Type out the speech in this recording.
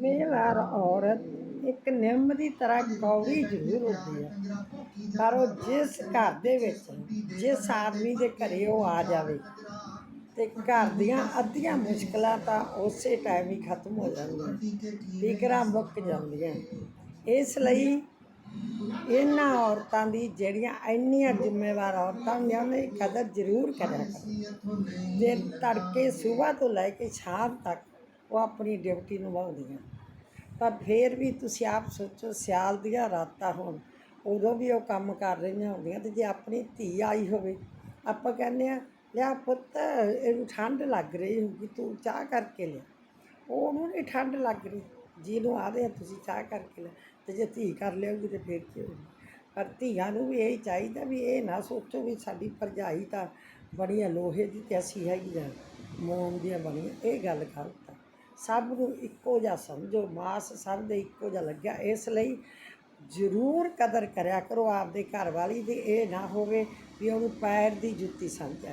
ਜ਼ਿੰਮੇਵਾਰ ਔਰਤ ਇੱਕ ਨਿੰਮ ਦੀ ਤਰ੍ਹਾਂ ਕੌੜੀ ਜ਼ਰੂਰ ਹੁੰਦੀ ਹੈ। ਪਰ ਉਹ ਜਿਸ ਘਰ ਦੇ ਵਿੱਚ, ਜਿਸ ਆਦਮੀ ਦੇ ਘਰੇ ਉਹ ਆ ਜਾਵੇ ਤੇ ਘਰ ਦੀਆਂ ਅੱਧੀਆਂ ਮੁਸ਼ਕਲਾਂ ਤਾਂ ਉਸੇ ਟਾਈਮ ਹੀ ਖਤਮ ਹੋ ਜਾਂਦੀਆਂ, ਫਿਕਰਾਂ ਮੁੱਕ ਜਾਂਦੀਆਂ। ਇਸ ਲਈ ਇਹਨਾਂ ਔਰਤਾਂ ਦੀ ਜਿਹੜੀਆਂ ਇੰਨੀਆਂ ਜ਼ਿੰਮੇਵਾਰ ਔਰਤਾਂ ਹੁੰਦੀਆਂ, ਉਹਨਾਂ ਦੀ ਕਦਰ ਜ਼ਰੂਰ ਕਰਿਆ ਕਰੋ। ਜੇ ਤੜਕੇ ਸਵੇਰ ਤੋਂ ਲੈ ਕੇ ਸ਼ਾਮ ਤੱਕ ਉਹ ਆਪਣੀ ਡਿਊਟੀ ਨਿਭਾਉਂਦੀਆਂ। ਪਰ ਫਿਰ ਵੀ ਤੁਸੀਂ ਆਪ ਸੋਚੋ, ਸਿਆਲ ਦੀਆਂ ਰਾਤਾਂ ਹੋਣ, ਉਦੋਂ ਵੀ ਉਹ ਕੰਮ ਕਰ ਰਹੀਆਂ ਹੁੰਦੀਆਂ ਤੇ ਜੇ ਆਪਣੀ ਧੀ ਆਈ ਹੋਵੇ, ਆਪਾਂ ਕਹਿੰਦੇ ਆ ਲਿਆ ਪੁੱਤ, ਇਹਨੂੰ ਠੰਡ ਲੱਗ ਰਹੀ ਹੋਊਗੀ, ਤੂੰ ਚਾਹ ਕਰਕੇ ਲਿਆ। ਉਹਨੂੰ ਨਹੀਂ ਠੰਡ ਲੱਗ ਰਹੀ। ਜਿਹਨੂੰ ਆਦੇ ਆ ਤੁਸੀਂ ਚਾਹ ਕਰਕੇ ਲੈ ਤੇ ਜੇ ਧੀ ਕਰ ਲਿਓਗੀ ਤੇ ਫਿਰ ਕੀ ਹੋਊ ਪਰ ਧੀਆਂ ਨੂੰ ਵੀ ਇਹ ਚਾਹੀਦਾ ਵੀ ਇਹ ਨਾ ਸੋਚੋ ਵੀ ਸਾਡੀ ਭਰਜਾਈ ਤਾਂ ਬੜੀ ਆ ਲੋਹੇ ਦੀ ਤੇ ਅਸੀਂ ਹੈਗੀ ਆ ਮੋਮ ਦੀਆਂ ਬਣੀਆਂ, ਇਹ ਗੱਲ ਗਲਤ ਸਭ ਨੂੰ ਇੱਕੋ ਜਿਹਾ ਸਮਝੋ, ਮਾਸ ਸਭ ਦੇ ਇੱਕੋ ਜਿਹਾ ਲੱਗਿਆ। ਇਸ ਲਈ ਜ਼ਰੂਰ ਕਦਰ ਕਰਿਆ ਕਰੋ, ਆਪਦੇ ਘਰ ਵਾਲੀ ਦੀ, ਇਹ ਨਾ ਹੋਵੇ ਵੀ ਉਹਨੂੰ ਪੈਰ ਦੀ ਜੁੱਤੀ ਸਮਝਿਆ